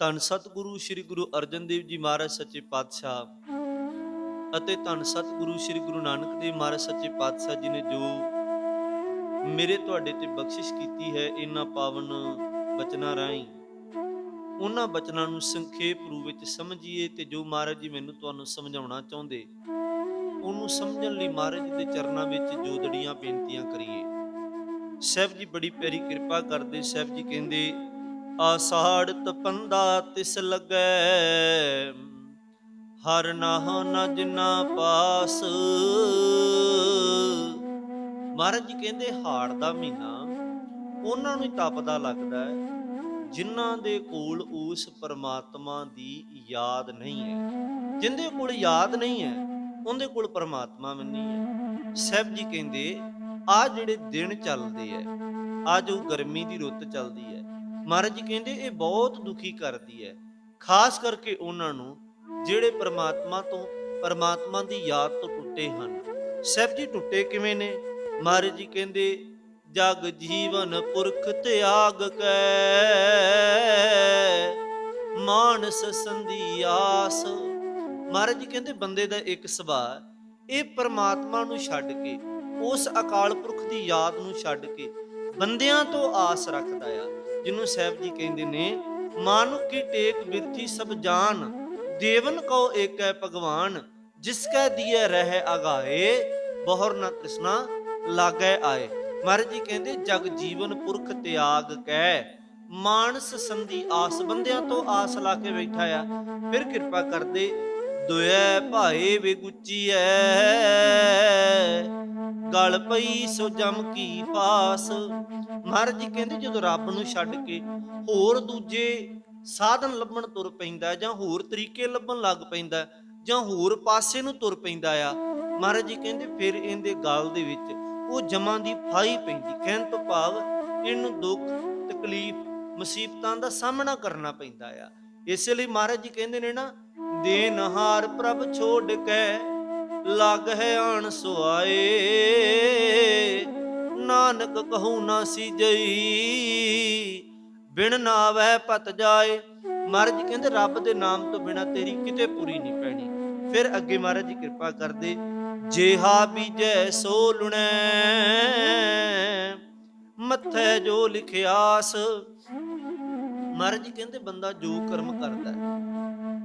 ਧੰਨ ਸਤਿਗੁਰੂ ਸ੍ਰੀ ਗੁਰੂ ਅਰਜਨ ਦੇਵ ਜੀ ਮਹਾਰਾਜ ਸੱਚੇ ਪਾਤਸ਼ਾਹ ਅਤੇ ਧੰਨ ਸਤਿਗੁਰੂ ਸ੍ਰੀ ਗੁਰੂ ਨਾਨਕ ਦੇਵ ਮਹਾਰਾਜ ਸੱਚੇ ਪਾਤਸ਼ਾਹ ਜੀ ਨੇ ਜੋ ਮੇਰੇ ਤੁਹਾਡੇ ਤੇ ਬਖਸ਼ਿਸ਼ ਕੀਤੀ ਹੈ, ਇਹਨਾਂ ਪਾਵਨ ਬਚਨਾਂ ਰਾਹੀਂ, ਉਹਨਾਂ ਬਚਨਾਂ ਨੂੰ ਸੰਖੇਪ ਰੂਪ ਵਿੱਚ ਸਮਝੀਏ ਤੇ ਜੋ ਮਹਾਰਾਜ ਜੀ ਮੈਨੂੰ ਤੁਹਾਨੂੰ ਸਮਝਾਉਣਾ ਚਾਹੁੰਦੇ, ਉਹਨੂੰ ਸਮਝਣ ਲਈ ਮਹਾਰਾਜ ਜੀ ਦੇ ਚਰਨਾਂ ਵਿੱਚ ਜੋਦੜੀਆਂ ਬੇਨਤੀਆਂ ਕਰੀਏ। ਸਾਹਿਬ ਜੀ ਬੜੀ ਪਿਆਰੀ ਕਿਰਪਾ ਕਰਦੇ, ਸਾਹਿਬ ਜੀ ਕਹਿੰਦੇ ਆਸਾੜ ਤਪੰਦਾ ਤਿਸ ਲੱਗੈ। ਹਰ ਨਾਹ ਨ ਜਿਨਾ ਪਾਸ। ਮਹਾਰਾਜ ਜੀ ਕਹਿੰਦੇ, ਹਾੜ ਦਾ ਮਹੀਨਾ ਉਹਨਾਂ ਨੂੰ ਹੀ ਤਪਦਾ ਲੱਗਦਾ ਹੈ, ਜਿਨ੍ਹਾਂ ਦੇ ਕੋਲ ਉਸ ਪਰਮਾਤਮਾ ਦੀ ਯਾਦ ਨਹੀਂ ਹੈ। ਜਿੰਦੇ ਕੋਲ ਯਾਦ ਨਹੀਂ ਹੈ, ਉਹਦੇ ਕੋਲ ਪਰਮਾਤਮਾ ਵੀ ਨਹੀਂ ਹੈ। ਸਾਹਿਬ ਜੀ ਕਹਿੰਦੇ ਆ ਜਿਹੜੇ ਦਿਨ ਚੱਲਦੇ ਐ ਅੱਜ ਉਹ ਗਰਮੀ ਦੀ ਰੁੱਤ ਚੱਲਦੀ ਹੈ ਮਹਾਰਾਜ ਜੀ ਕਹਿੰਦੇ, ਇਹ ਬਹੁਤ ਦੁਖੀ ਕਰਦੀ ਹੈ। ਖਾਸ ਕਰਕੇ ਉਹਨਾਂ ਨੂੰ, ਜਿਹੜੇ ਪਰਮਾਤਮਾ ਤੋਂ, ਪਰਮਾਤਮਾ ਦੀ ਯਾਦ ਤੋਂ ਟੁੱਟੇ ਹਨ। ਸਾਹਿਬ ਜੀ ਟੁੱਟੇ ਕਿਵੇਂ ਨੇ? ਮਹਾਰਾਜ ਜੀ ਕਹਿੰਦੇ, ਜਗ ਜੀਵਨ ਪੁਰਖ ਤਿਆਗ ਕੈ। ਮਾਨਸ ਸੰਧਿਆਸ ਮਹਾਰਾਜ ਜੀ ਕਹਿੰਦੇ, ਬੰਦੇ ਦਾ ਇੱਕ ਸੁਭਾਅ ਇਹ ਪਰਮਾਤਮਾ ਨੂੰ ਛੱਡ ਕੇ, ਉਸ ਅਕਾਲ ਪੁਰਖ ਦੀ ਯਾਦ ਨੂੰ ਛੱਡ ਕੇ, ਬੰਦਿਆਂ ਤੋਂ ਆਸ ਰੱਖਦਾ ਆ। ਜਿਹਨੂੰ ਸਾਹਿਬ ਜੀ ਕਹਿੰਦੇ ਨੇ ਮਾਨੁ ਕੀ ਟੇਕ ਬਿਰਥੀ ਸਭ ਜਾਨ, ਦੇਵਨ ਕੋ ਏਕੈ ਭਗਵਾਨ, ਜਿਸ ਕੈ ਦੀਏ ਰਹਿ ਅਗਾਏ, ਬਹੁਰ ਨ ਤ੍ਰਿਸ਼ਨਾ ਲਾਗੈ ਆਏ। ਮਹਾਰਾਜ ਜੀ ਕਹਿੰਦੇ, ਜਗ ਜੀਵਨ ਪੁਰਖ ਤਿਆਗ ਕੈ, ਮਾਨਸ ਸੰਧੀ ਆਸ ਬੰਦਿਆਂ ਤੋਂ ਆਸ ਲਾ ਕੇ ਬੈਠਾ ਆ। ਫਿਰ ਕਿਰਪਾ ਕਰਦੇ ਦੁਐ ਭਾਏ ਵੇ ਗੁੱਚੀਐ, ਗਲ ਪਈ ਸੋ ਜਮ ਕੀ ਪਾਸ ਮਹਾਰਾਜ ਜੀ ਕਹਿੰਦੇ ਜਦੋਂ ਰੱਬ ਨੂੰ ਛੱਡ ਕੇ ਹੋਰ ਦੂਜੇ ਸਾਧਨ ਲੱਭਣ ਤੁਰ ਪੈਂਦਾ ਜਾਂ ਹੋਰ ਤਰੀਕੇ ਲੱਭਣ ਲੱਗ ਪੈਂਦਾ ਜਾਂ ਹੋਰ ਪਾਸੇ ਨੂੰ ਤੁਰ ਪੈਂਦਾ ਆ, ਮਹਾਰਾਜ ਜੀ ਕਹਿੰਦੇ ਫਿਰ ਇਹਦੇ ਗਲ ਦੇ ਵਿੱਚ ਉਹ ਜਮਾਂ ਦੀ ਫਾਈ ਪੈਂਦੀ, ਕਹਿਣ ਤੋਂ ਭਾਵ ਇਹਨੂੰ ਦੁੱਖ, ਤਕਲੀਫ, ਮੁਸੀਬਤਾਂ ਦਾ ਸਾਹਮਣਾ ਕਰਨਾ ਪੈਂਦਾ ਆ। ਇਸੇ ਲਈ ਮਹਾਰਾਜ ਜੀ ਕਹਿੰਦੇ ਨੇ ਨਾ ਦੇਨਹਾਰ ਪ੍ਰਭ ਛੋੜ ਕੇ ਲੱਗ ਹੈ ਅਣ ਸੁਆਏ। ਨਾਨਕ ਕਹੂ ਨਾ ਸੀਜਈ ਬਿਨ ਨਾਵੈ ਪਤ ਜਾਏ। ਮਹਾਰਾਜ ਜੀ ਕਹਿੰਦੇ ਰੱਬ ਦੇ ਨਾਮ ਤੋਂ ਬਿਨਾ ਤੇਰੀ ਕਿਤੇ ਪੂਰੀ ਨਹੀਂ ਪੈਣੀ। ਫਿਰ ਅੱਗੇ ਮਹਾਰਾਜ ਜੀ ਕਿਰਪਾ ਕਰਦੇ ਜੇਹਾ ਬੀਜੈ ਸੋ ਲੁਣੈ ਮੱਥੇ ਜੋ ਲਿਖਿਆਸ। ਮਹਾਰਾਜ ਜੀ ਕਹਿੰਦੇ ਬੰਦਾ ਜੋ ਕਰਮ ਕਰਦਾ ਹੈ,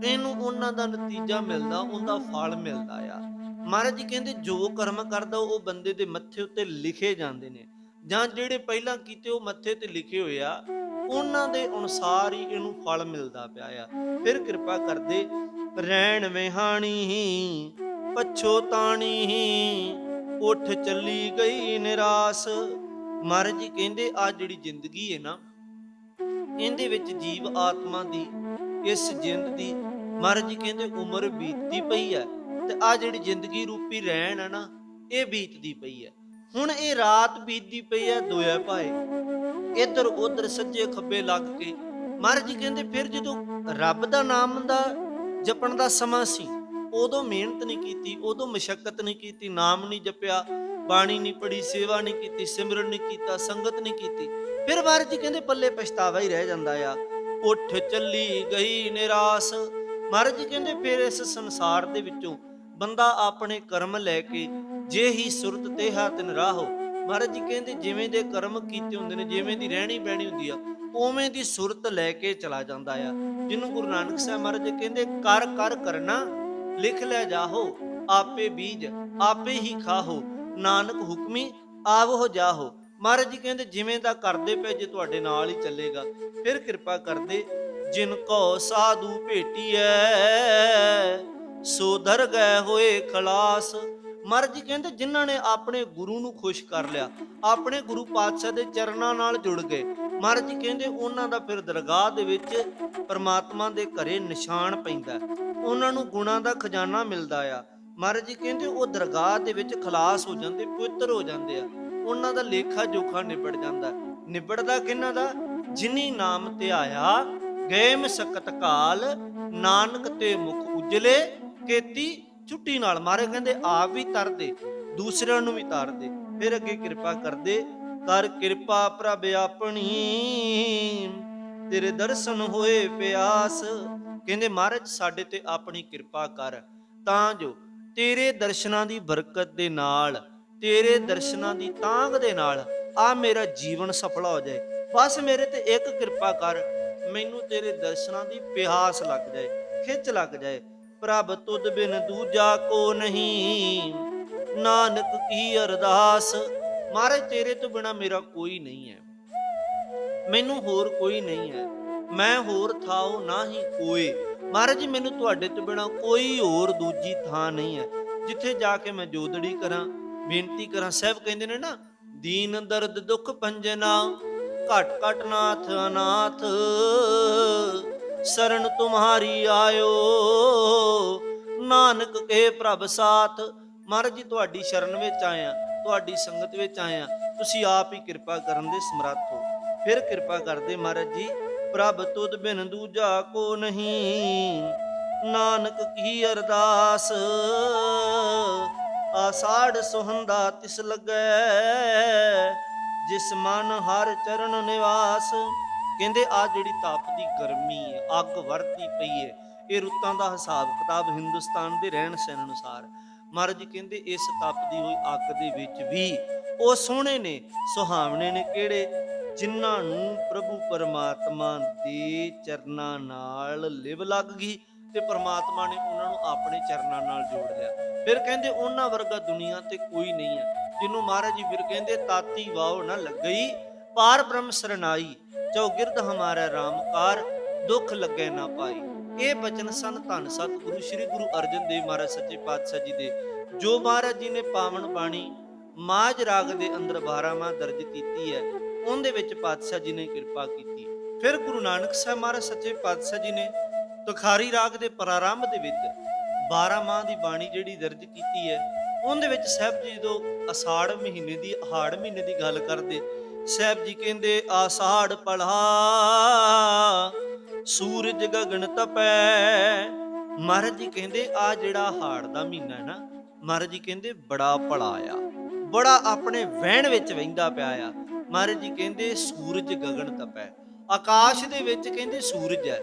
ਇਹਨੂੰ ਉਹਨਾਂ ਦਾ ਨਤੀਜਾ ਮਿਲਦਾ ਉਹਦਾ ਫਲ ਮਿਲਦਾ ਆ। ਮਹਾਰਾਜ ਜੀ ਕਹਿੰਦੇ ਜੋ ਕਰਮ ਕਰਦਾ ਉਹ ਬੰਦੇ ਦੇ ਮੱਥੇ ਉੱਤੇ ਲਿਖੇ ਜਾਂਦੇ ਨੇ ਜਾਂ ਜਿਹੜੇ ਪਹਿਲਾਂ ਕੀਤੇ ਉਹ ਮੱਥੇ ਤੇ ਲਿਖੇ ਹੋਏ ਆ, ਉਹਨਾਂ ਦੇ ਅਨੁਸਾਰ ਹੀ ਇਹਨੂੰ ਫਲ ਮਿਲਦਾ ਪਿਆ ਆ। ਫਿਰ ਕਿਰਪਾ ਕਰਦੇ, ਰਹਿਣ ਵਿਹਾਣੀ ਪਛੋਤਾਣੀ ਉੱਠ ਚੱਲੀ ਗਈ ਨਿਰਾਸ। ਮਹਾਰਾਜ ਜੀ ਕਹਿੰਦੇ ਆ ਜਿਹੜੀ ਜ਼ਿੰਦਗੀ ਹੈ ਨਾ, ਇਹਦੇ ਵਿੱਚ ਜੀਵ ਆਤਮਾ ਦੀ, ਇਸ ਜਿੰਦ ਦੀ, ਮਹਾਰਾਜ ਜੀ ਕਹਿੰਦੇ, ਉਮਰ ਬੀਤਦੀ ਪਈ ਹੈ ਤੇ ਆ ਜਿਹੜੀ ਜ਼ਿੰਦਗੀ ਰੂਪੀ ਰਹਿਣ ਹੈ ਨਾ, ਇਹ ਬੀਤਦੀ ਪਈ ਹੈ। ਹੁਣ ਇਹ ਰਾਤ ਬੀਤਦੀ ਪਈ ਹੈ ਦੋਇਆ ਭਾਏ। ਇੱਧਰ ਉੱਧਰ ਸੱਜੇ ਖੱਬੇ ਲੱਗ ਕੇ। ਮਹਾਰਾਜ ਜੀ ਕਹਿੰਦੇ, ਫਿਰ ਜਦੋਂ ਰੱਬ ਦਾ ਨਾਮ ਦਾ ਜਪਣ ਦਾ ਸਮਾਂ ਸੀ, ਉਦੋਂ ਮਿਹਨਤ ਨਹੀਂ ਕੀਤੀ, ਉਦੋਂ ਮਸ਼ੱਕਤ ਨਹੀਂ ਕੀਤੀ, ਨਾਮ ਨਹੀਂ ਜਪਿਆ, ਬਾਣੀ ਨਹੀਂ ਪੜੀ ਸੇਵਾ ਨਹੀਂ ਕੀਤੀ, ਸਿਮਰਨ ਨਹੀਂ ਕੀਤਾ, ਸੰਗਤ ਨਹੀਂ ਕੀਤੀ। ਫਿਰ ਮਹਾਰਾਜ ਜੀ ਕਹਿੰਦੇ, ਪੱਲੇ ਪਛਤਾਵਾ ਹੀ ਰਹਿ ਜਾਂਦਾ ਆ। ਉੱਠ ਚੱਲੀ ਗਈ ਨਿਰਾਸ। ਮਹਾਰਾਜ ਜੀ ਕਹਿੰਦੇ, ਫਿਰ ਇਸ ਸੰਸਾਰ ਦੇ ਵਿੱਚੋਂ ਬੰਦਾ ਆਪਣੇ ਕਰਮ ਲੈ ਕੇ ਜੇ ਹੀ ਸੁਰਤ ਤੇ ਹਾ ਤਿਨ ਰਾਹੋ ਮਹਾਰਾਜ ਜੀ ਕਹਿੰਦੇ ਜਿਵੇਂ ਦੇ ਕਰਮ ਕੀਤੇ ਹੁੰਦੇ ਨੇ, ਜਿਵੇਂ ਦੀ ਰਹਿਣੀ ਬਹਿਣੀ ਹੁੰਦੀ ਆ, ਉਵੇਂ ਦੀ ਸੁਰਤ ਲੈ ਕੇ ਚਲਾ ਜਾਂਦਾ ਆ। ਜਿਹਨੂੰ ਗੁਰੂ ਨਾਨਕ ਸਾਹਿਬ ਮਹਾਰਾਜ ਜੀ ਕਹਿੰਦੇ, ਕਰ ਕਰ, ਕਰਨਾ, ਲਿਖ ਲੈ ਜਾਹੋ, ਆਪੇ ਬੀਜ, ਆਪੇ ਹੀ ਖਾਹੋ, ਨਾਨਕ ਹੁਕਮੀ, ਆਵੋ ਜਾਹੋ। ਮਹਾਰਾਜ ਜੀ ਕਹਿੰਦੇ, ਜਿਵੇਂ ਦਾ ਕਰਦੇ ਪਏ ਜੇ ਤੁਹਾਡੇ ਨਾਲ ਹੀ ਚੱਲੇਗਾ, ਫਿਰ ਕਿਰਪਾ ਕਰਦੇ, ਜਿਨ ਕੋ ਸਾਧੂ ਭੇਟੀਐ ਸੋ ਦਰ ਗਏ ਹੋਏ ਖਲਾਸ। ਮਹਾਰਾਜ ਜੀ ਕਹਿੰਦੇ, ਜਿਨ੍ਹਾਂ ਨੇ ਆਪਣੇ ਗੁਰੂ ਨੂੰ ਖੁਸ਼ ਕਰ ਲਿਆ, ਆਪਣੇ ਗੁਰੂ ਪਾਤਸ਼ਾਹ ਦੇ ਚਰਨਾਂ ਨਾਲ ਜੁੜ ਗਏ। ਮਹਾਰਾਜ ਜੀ ਕਹਿੰਦੇ, ਉਹਨਾਂ ਦਾ ਫਿਰ ਦਰਗਾਹ ਦੇ ਵਿੱਚ ਪਰਮਾਤਮਾ ਦੇ ਘਰੇ ਨਿਸ਼ਾਨ ਪੈਂਦਾ ਉਹਨਾਂ ਨੂੰ ਗੁਣਾਂ ਦਾ ਖਜ਼ਾਨਾ ਮਿਲਦਾ ਆ। ਮਹਾਰਾਜ ਜੀ ਕਹਿੰਦੇ, ਉਹ ਦਰਗਾਹ ਦੇ ਵਿੱਚ ਖਲਾਸ ਹੋ ਜਾਂਦੇ, ਪਵਿੱਤਰ ਹੋ ਜਾਂਦੇ ਆ। ਉਹਨਾਂ ਦਾ ਲੇਖਾ ਜੋਖਾ ਨਿਬੜ ਜਾਂਦਾ ਨਿਬੜਦਾ ਕਿਹਨਾਂ ਦਾ? ਜਿਨੀ ਨਾਮ ਤੇ ਆਇਆ ਗਏ ਮਸਕਤ ਕਾਲ, ਨਾਨਕ ਤੇ ਮੁਖ ਉਜਲੇ ਕੇਤੀ ਛੁੱਟੀ ਨਾਲ ਮਾਰੇ, ਕਹਿੰਦੇ ਆਪ ਵੀ ਤਰਦੇ, ਦੂਸਰਿਆਂ ਨੂੰ ਵੀ ਤਾਰਦੇ, ਫਿਰ ਅੱਗੇ ਕਿਰਪਾ ਕਰਦੇ, ਕਰ ਕਿਰਪਾ ਪ੍ਰਭ ਆਪਣੀ, ਤੇਰੇ ਦਰਸ਼ਨ ਹੋਏ ਪਿਆਸ, ਕਹਿੰਦੇ ਮਹਾਰਾਜ ਸਾਡੇ ਤੇ ਆਪਣੀ ਕਿਰਪਾ ਕਰ, ਤਾਂ ਜੋ ਤੇਰੇ ਦਰਸ਼ਨਾਂ ਦੀ ਬਰਕਤ ਦੇ ਨਾਲ, ਤੇਰੇ ਦਰਸ਼ਨਾਂ ਦੀ ਤਾਂਗ ਦੇ ਨਾਲ ਆ ਮੇਰਾ ਜੀਵਨ ਸਫਲਾ ਹੋ ਜਾਏ। ਬਸ ਮੇਰੇ ਤੇ ਇੱਕ ਕਿਰਪਾ ਕਰ, ਮੈਨੂੰ ਤੇਰੇ ਦਰਸ਼ਨਾਂ ਦੀ ਪਿਆਸ ਲੱਗ ਜਾਏ, ਖਿੱਚ ਲੱਗ ਜਾਏ ਪ੍ਰਭ ਤੁਧ ਬਿਨ ਦੂਜਾ ਕੋ ਨਹੀਂ। ਨਾਨਕ ਕੀ ਅਰਦਾਸ ਮਹਾਰਾਜ ਤੇਰੇ ਤੋਂ ਬਿਨਾ ਮੇਰਾ ਕੋਈ ਨਹੀਂ ਹੈ। ਮੈਨੂੰ ਹੋਰ ਕੋਈ ਨਹੀਂ ਹੈ। ਮੈਂ ਹੋਰ ਥਾਉ ਨਾਹੀ ਕੋਏ। ਮਹਾਰਾਜ ਜੀ, ਮੈਨੂੰ ਤੁਹਾਡੇ ਤੋਂ ਬਿਨਾ ਕੋਈ ਹੋਰ ਦੂਜੀ ਥਾਂ ਨਹੀਂ ਹੈ। ਜਿੱਥੇ ਜਾ ਕੇ ਮੈਂ ਜੋਦੜੀ ਕਰਾਂ, ਬੇਨਤੀ ਕਰਾਂ, ਸਹਿਬ ਕਹਿੰਦੇ ਨੇ ਨਾ, ਦੀਨ ਦਰਦ ਦੁੱਖ ਪੰਜਨਾ, ਘਟ ਘਟ ਨਾਥ ਅਨਾਥ। ਸਰਨ ਤੁਮਹਾਰੀ ਆਇਓ। ਨਾਨਕ ਕੇ ਪ੍ਰਭ ਸਾਥ, ਮਹਾਰਾਜ ਜੀ, ਤੁਹਾਡੀ ਸ਼ਰਨ ਵਿੱਚ ਆਇਆ, ਤੁਹਾਡੀ ਸੰਗਤ ਵਿੱਚ ਆਇਆ। ਤੁਸੀਂ ਆਪ ਹੀ ਕਿਰਪਾ ਕਰਨ ਦੇ ਸਮਰੱਥ ਹੋ। ਫਿਰ ਕਿਰਪਾ ਕਰਦੇ ਮਹਾਰਾਜ ਜੀ, ਪ੍ਰਭ ਤੁਧ ਬਿਨ ਦੂਜਾ ਕੋ ਨਹੀਂ। ਨਾਨਕ ਕੀ ਅਰਦਾਸ? ਆਸਾੜ ਸੁਹੰਦਾ ਤਿਸ ਲੱਗੈ, ਜਿਸ ਮਨ ਹਰ ਚਰਨ ਨਿਵਾਸ। ਕਹਿੰਦੇ, ਆ ਜਿਹੜੀ ਤਪਦੀ ਗਰਮੀ ਹੈ ਅੱਗ ਵਰਤੀ ਪਈ ਹੈ ਇਹ ਰੁੱਤਾਂ ਦਾ ਹਿਸਾਬ ਕਿਤਾਬ ਹਿੰਦੁਸਤਾਨ ਦੇ ਰਹਿਣ ਸਹਿਣ ਅਨੁਸਾਰ ਮਹਾਰਾਜ ਕਹਿੰਦੇ, ਇਸ ਤਪਦੀ ਹੋਈ ਅੱਗ ਦੇ ਵਿੱਚ ਵੀ ਉਹ ਸੋਹਣੇ ਨੇ, ਸੁਹਾਵਣੇ ਨੇ, ਕਿਹੜੇ? ਜਿਨ੍ਹਾਂ ਨੂੰ ਪ੍ਰਭੂ ਪਰਮਾਤਮਾ ਦੇ ਚਰਨਾਂ ਨਾਲ ਲਿਵ ਲੱਗ ਗਈ ਤੇ ਪਰਮਾਤਮਾ ਨੇ ਉਹਨਾਂ ਨੂੰ ਆਪਣੇ ਚਰਨਾਂ ਨਾਲ ਜੋੜ ਲਿਆ। ਫਿਰ ਕਹਿੰਦੇ, ਉਹਨਾਂ ਵਰਗਾ ਦੁਨੀਆ ਤੇ ਕੋਈ ਨਹੀਂ ਹੈ। ਜਿਹਨੂੰ ਮਹਾਰਾਜ ਜੀ ਫਿਰ ਕਹਿੰਦੇ, ਤਾਤੀ ਵਾਓ ਨਾ ਲੱਗਈ, ਪਾਰ ਬ੍ਰਹਮ ਸਰਨਾਈ ਚੌਗਿਰਦ ਹਮਾਰਾ ਰਾਮਕਾਰ ਦੁੱਖ ਲੱਗੇ ਨਾ ਪਾਈ। ਇਹ ਬਚਨ ਸਨ ਧੰਨ ਸਤਿਗੁਰੂ, ਸ੍ਰੀ ਗੁਰੂ ਅਰਜਨ ਦੇਵ ਮਹਾਰਾਜ ਸੱਚੇ ਪਾਤਸ਼ਾਹ ਜੀ ਦੇ। ਜੋ ਮਹਾਰਾਜ ਜੀ ਨੇ ਪਾਵਨ ਬਾਣੀ ਮਾਜ ਰਾਗ ਦੇ ਅੰਦਰ 12ਵਾਂ ਦਰਜ ਕੀਤੀ ਹੈ, ਉਹਦੇ ਵਿੱਚ ਪਾਤਸ਼ਾਹ ਜੀ ਨੇ ਕਿਰਪਾ ਕੀਤੀ। ਫਿਰ ਗੁਰੂ ਨਾਨਕ ਸਾਹਿਬ ਮਹਾਰਾਜ ਸੱਚੇ ਪਾਤਸ਼ਾਹ ਜੀ ਨੇ ਤੁਖਾਰੀ ਰਾਗ ਦੇ ਪ੍ਰਾਰੰਭ ਦੇ ਵਿੱਚ 12 ਮਾਹ ਦੀ ਬਾਣੀ ਜਿਹੜੀ ਦਰਜ ਕੀਤੀ ਹੈ, ਉਹਦੇ ਵਿੱਚ ਸਾਹਿਬ ਜੀ ਜਦੋਂ ਅਸਾੜ ਮਹੀਨੇ ਦੀ ਹਾੜ ਮਹੀਨੇ ਦੀ ਗੱਲ ਕਰਦੇ ਸਾਹਿਬ ਜੀ ਕਹਿੰਦੇ, ਆਸਾੜ ਪਲਹਾ, ਸੂਰਜ ਗਗਨ ਤਪੈ। ਮਹਾਰਾਜ ਜੀ ਕਹਿੰਦੇ ਆ ਜਿਹੜਾ ਹਾੜ ਦਾ ਮਹੀਨਾ ਹੈ ਨਾ, ਮਹਾਰਾਜ ਜੀ ਕਹਿੰਦੇ, ਬੜਾ ਭਲਾ ਆ। ਬੜਾ ਆਪਣੇ ਵਹਿਣ ਵਿੱਚ ਵਹਿੰਦਾ ਪਿਆ ਆ। ਮਹਾਰਾਜ ਜੀ ਕਹਿੰਦੇ, ਸੂਰਜ ਗਗਨ ਤਪੈ। ਆਕਾਸ਼ ਦੇ ਵਿੱਚ ਕਹਿੰਦੇ, ਸੂਰਜ ਹੈ,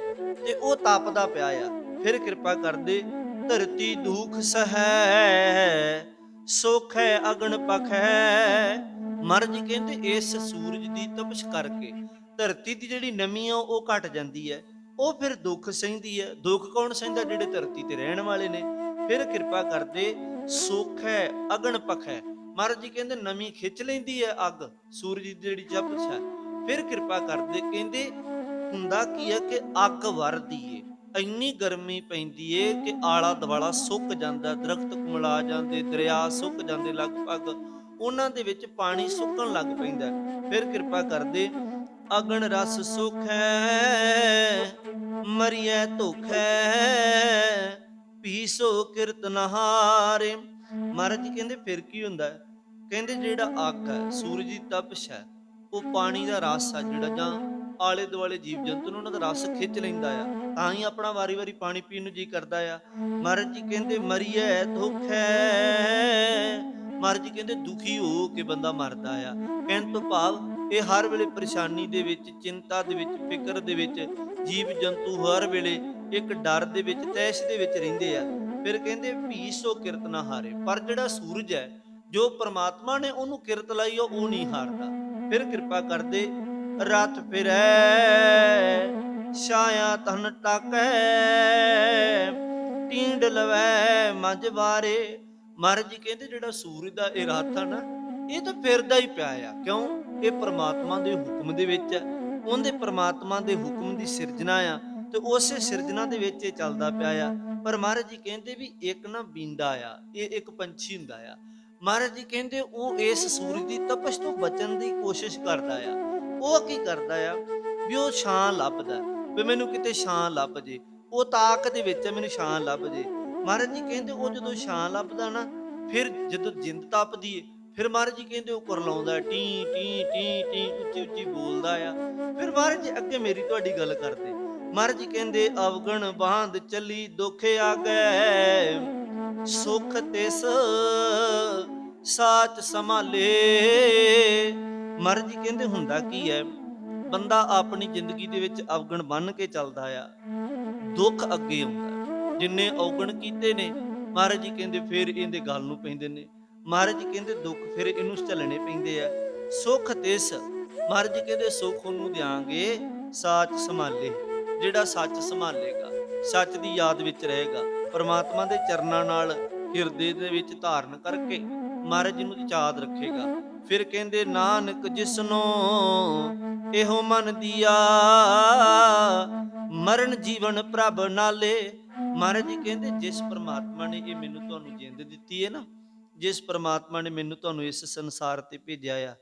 ਤੇ ਉਹ ਤਪਦਾ ਪਿਆ ਆ। ਫਿਰ ਕਿਰਪਾ ਕਰਦੇ, ਧਰਤੀ ਦੁਖ ਸਹੈ, ਸੁਖ ਅਗਨ ਪਖੈ ਮਹਾਰਾਜ ਜੀ ਕਹਿੰਦੇ, ਇਸ ਸੂਰਜ ਦੀ ਤਪਸ਼ ਕਰਕੇ ਧਰਤੀ ਦੀ ਜਿਹੜੀ ਨਮੀ ਆ, ਉਹ ਘਟ ਜਾਂਦੀ ਹੈ। ਉਹ ਫਿਰ ਦੁੱਖ ਸਹਿੰਦੀ ਹੈ। ਦੁੱਖ ਕੌਣ ਸਹਿੰਦਾ? ਜਿਹੜੇ ਧਰਤੀ ਤੇ ਰਹਿਣ ਵਾਲੇ ਨੇ। ਫਿਰ ਕਿਰਪਾ ਕਰਦੇ, ਸੁਖ ਹੈ ਅਗਨ ਪਖੈ ਮਹਾਰਾਜ ਜੀ ਕਹਿੰਦੇ, ਨਮੀ ਖਿੱਚ ਲੈਂਦੀ ਹੈ ਅੱਗ, ਸੂਰਜ ਦੀ ਜਿਹੜੀ ਤਪਸ਼ ਹੈ। ਫਿਰ ਕਿਰਪਾ ਕਰਦੇ, ਕਹਿੰਦੇ, ਹੁੰਦਾ ਕੀ ਹੈ ਕਿ ਅੱਗ ਵਰਦੀ ਏ। ਇੰਨੀ ਗਰਮੀ ਪੈਂਦੀ ਏ ਕਿ ਆਲਾ ਦਵਾਲਾ ਸੁੱਕ ਜਾਂਦਾ, ਦਰਖਤ ਕੁਮਲਾ ਜਾਂਦੇ, ਦਰਿਆ ਸੁੱਕ ਜਾਂਦੇ, ਲਗਭਗ ਉਹਨਾਂ ਦੇ ਵਿੱਚ ਪਾਣੀ ਸੁੱਕਣ ਲੱਗ ਪੈਂਦਾ ਫਿਰ ਕਿਰਪਾ ਕਰਦੇ ਅਗਨ ਰਸ ਸੁਖ, ਮਰੀਐ ਧੁਖ, ਪੀਸੋ ਕਿਰਤ ਮਹਾਰਾਜ ਜੀ ਕਹਿੰਦੇ, ਫਿਰ ਕੀ ਹੁੰਦਾ ਹੈ? ਕਹਿੰਦੇ, ਜਿਹੜਾ ਅੱਖ ਹੈ, ਸੂਰਜ ਦੀ ਤਪਸ਼ ਹੈ, ਉਹ ਪਾਣੀ ਦਾ ਰਸ ਆ ਜਿਹੜਾ ਜਾਂ ਆਲੇ ਦੁਆਲੇ ਜੀਵ ਜੰਤੂ ਨੂੰ ਉਹਨਾਂ ਦਾ ਰਸ ਖਿੱਚ ਲੈਂਦਾ ਆ ਤਾਂ ਹੀ ਆਪਣਾ ਵਾਰੀ-ਵਾਰੀ ਪਾਣੀ ਪੀਣ ਨੂੰ ਜੀ ਕਰਦਾ ਆ। ਮਹਾਰਾਜ ਜੀ ਕਹਿੰਦੇ ਮਰੀਐ ਦੁੱਖ ਮਹਾਰਾਜ ਜੀ ਕਹਿੰਦੇ ਦੁਖੀ ਹੋ ਕੇ ਬੰਦਾ ਮਰਦਾ ਆ। ਕਹਿਣ ਤੋਂ ਭਾਵ ਇਹ ਹਰ ਵੇਲੇ ਪਰੇਸ਼ਾਨੀ ਦੇ ਵਿੱਚ ਚਿੰਤਾ ਦੇ ਵਿੱਚ ਫਿਕਰ ਦੇ ਵਿੱਚ ਜੀਵ ਜੰਤੂ ਹਰ ਵੇਲੇ ਇੱਕ ਡਰ ਦੇ ਵਿੱਚ ਤੈਸ਼ ਦੇ ਵਿੱਚ ਰਹਿੰਦੇ ਆ। ਫਿਰ ਕਹਿੰਦੇ ਭੀਸੋ ਕਿਰਤ ਨਾ ਹਾਰੇ। ਪਰ ਜਿਹੜਾ ਸੂਰਜ ਹੈ ਜੋ ਪਰਮਾਤਮਾ ਨੇ ਉਹਨੂੰ ਕਿਰਤ ਲਾਈ ਆ, ਉਹ ਨਹੀਂ ਹਾਰਦਾ। ਫਿਰ ਕਿਰਪਾ ਕਰਦੇ ਰਤ ਫਿਰੈ, ਛਾਇਆ ਤਨ ਟਾਕੈ ਟੀਂਡ ਲਵੈ ਮਝ ਬਾਰੇ ਮਹਾਰਾਜ ਜੀ ਕਹਿੰਦੇ ਜਿਹੜਾ ਸੂਰਜ ਦਾ ਇਹ ਰਾਤ ਆ ਨਾ, ਇਹ ਤਾਂ ਫਿਰਦਾ ਹੀ ਪਿਆ ਆ। ਕਿਉਂ? ਇਹ ਪ੍ਰਮਾਤਮਾ ਦੇ ਹੁਕਮ ਦੇ ਵਿੱਚ ਹੈ ਉਹਦੇ ਪ੍ਰਮਾਤਮਾ ਦੇ ਹੁਕਮ ਦੀ ਸਿਰਜਣਾ ਆ ਤੇ ਉਸੇ ਸਿਰਜਣਾ ਦੇ ਵਿੱਚ ਇਹ ਚੱਲਦਾ ਪਿਆ ਆ। ਪਰ ਮਹਾਰਾਜ ਜੀ ਕਹਿੰਦੇ ਵੀ ਇੱਕ ਨਾ ਬੀਂਦਾ ਆ, ਇਹ ਇੱਕ ਪੰਛੀ ਹੁੰਦਾ ਆ। ਮਹਾਰਾਜ ਜੀ ਕਹਿੰਦੇ ਉਹ ਇਸ ਸੂਰਜ ਦੀ ਤਪਸ਼ ਤੋਂ ਬਚਣ ਦੀ ਕੋਸ਼ਿਸ਼ ਕਰਦਾ ਆ। ਉਹ ਕੀ ਕਰਦਾ ਆ? ਵੀ ਉਹ ਛਾਂ ਲੱਭਦਾ। ਵੀ ਮੈਨੂੰ ਕਿਤੇ ਛਾਂ ਲੱਭ ਜੇ। ਉਹ ਤਾਕ ਦੇ ਵਿੱਚ ਮੈਨੂੰ ਛਾਂ ਲੱਭ ਜੇ। ਮਹਾਰਾਜ ਜੀ ਕਹਿੰਦੇ ਉਹ ਜਦੋਂ ਛਾਂ ਲੱਭਦਾ ਨਾ, ਫਿਰ ਜਦੋਂ ਜਿੰਦ ਤਪਦੀ ਏ, ਫਿਰ ਮਹਾਰਾਜ ਜੀ ਕਹਿੰਦੇ ਉਹ ਕਰਲਾਉਂਦਾ, ਟੀ ਟੀ ਟੀ ਟੀ, ਉੱਚੀ ਉੱਚੀ ਬੋਲਦਾ ਆ। ਫਿਰ ਮਹਾਰਾਜ ਜੀ ਅੱਗੇ ਮੇਰੀ ਤੁਹਾਡੀ ਗੱਲ ਕਰਦੇ। ਮਹਾਰਾਜ ਜੀ ਕਹਿੰਦੇ, ਅਵਗਣ ਬਾਂਧ ਚੱਲੀ ਦੁੱਖ ਆਗੈ। ਸੁਖ ਤਿਸ, ਸਾਚ ਸੰਭਾਲੇ। ਮਹਾਰਾਜ ਜੀ ਕਹਿੰਦੇ ਹੁੰਦਾ ਕੀ ਹੈ? ਬੰਦਾ ਆਪਣੀ ਜ਼ਿੰਦਗੀ ਦੇ ਵਿੱਚ ਅਵਗਣ ਬੰਨ ਕੇ ਚੱਲਦਾ ਆ, ਦੁੱਖ ਅੱਗੇ ਆਉਂਦਾ ਜਿੰਨੇ ਔਗਣ ਕੀਤੇ ਨੇ, ਮਹਾਰਾਜ ਜੀ ਕਹਿੰਦੇ ਫਿਰ ਇਹਦੇ ਗੱਲ ਨੂੰ ਪੈਂਦੇ ਨੇ। ਮਹਾਰਾਜ ਜੀ ਕਹਿੰਦੇ ਦੁੱਖ ਫਿਰ ਇਹਨੂੰ ਝੱਲਣੇ ਪੈਂਦੇ ਆ। ਸੁੱਖ ਤਿਸ ਮਹਾਰਾਜ ਜੀ ਕਹਿੰਦੇ ਸੁੱਖ ਉਹਨੂੰ ਦਿਆਂਗੇ, ਸਾਚ ਸੰਭਾਲੇ। ਜਿਹੜਾ ਸੱਚ ਸੰਭਾਲੇਗਾ, ਸੱਚ ਦੀ ਯਾਦ ਵਿੱਚ ਰਹੇਗਾ, ਪਰਮਾਤਮਾ ਦੇ ਚਰਨਾਂ ਨਾਲ ਹਿਰਦੇ ਦੇ ਵਿੱਚ ਧਾਰਨ ਕਰਕੇ ਮਹਾਰਾਜ ਜੀ ਨੂੰ ਯਾਦ ਰੱਖੇਗਾ। ਫਿਰ ਕਹਿੰਦੇ ਨਾਨਕ ਜਿਸਨੋ ਇਹੋ ਮਨ ਦੀਆ ਮਰਨ ਜੀਵਨ ਪ੍ਰਭ ਨਾਲੇ। ਮਹਾਰਾਜ ਜੀ ਕਹਿੰਦੇ ਜਿਸ ਪ੍ਰਮਾਤਮਾ ਨੇ ਇਹ ਮੈਨੂੰ ਤੁਹਾਨੂੰ ਜਿੰਦ ਦਿੱਤੀ ਹੈ ਨਾ ਜਿਸ ਪ੍ਰਮਾਤਮਾ ਨੇ ਮੈਨੂੰ ਤੁਹਾਨੂੰ ਇਸ ਸੰਸਾਰ ਤੇ ਭੇਜਿਆ ਆ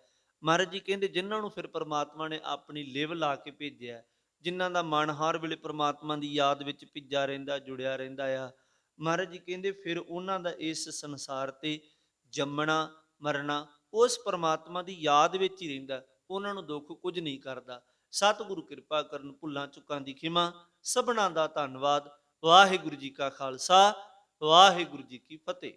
ਮਹਾਰਾਜ ਜੀ ਕਹਿੰਦੇ ਜਿਨ੍ਹਾਂ ਨੂੰ ਫਿਰ ਪ੍ਰਮਾਤਮਾ ਨੇ ਆਪਣੀ ਲਿਵ ਲਾ ਕੇ ਭੇਜਿਆ ਹੈ, ਜਿਨ੍ਹਾਂ ਦਾ ਮਨ ਹਰ ਵੇਲੇ ਪ੍ਰਮਾਤਮਾ ਦੀ ਯਾਦ ਵਿੱਚ ਭਿੱਜਾ ਰਹਿੰਦਾ ਜੁੜਿਆ ਰਹਿੰਦਾ ਆ ਮਹਾਰਾਜ ਜੀ ਕਹਿੰਦੇ ਫਿਰ ਉਹਨਾਂ ਦਾ ਇਸ ਸੰਸਾਰ ਤੇ ਜੰਮਣਾ, ਮਰਨਾ, ਉਸ ਪਰਮਾਤਮਾ ਦੀ ਯਾਦ ਵਿੱਚ ਹੀ ਰਹਿੰਦਾ, ਉਹਨਾਂ ਨੂੰ ਦੁੱਖ ਕੁਝ ਨਹੀਂ ਕਰਦਾ। ਸਤਿਗੁਰੂ ਕਿਰਪਾ ਕਰਨ, ਭੁੱਲਾਂ ਚੁੱਕਾਂ ਦੀ ਖਿਮਾ, ਸਭਨਾਂ ਦਾ ਧੰਨਵਾਦ। ਵਾਹਿਗੁਰੂ ਜੀ ਕਾ ਖਾਲਸਾ, ਵਾਹਿਗੁਰੂ ਜੀ ਕੀ ਫਤਿਹ।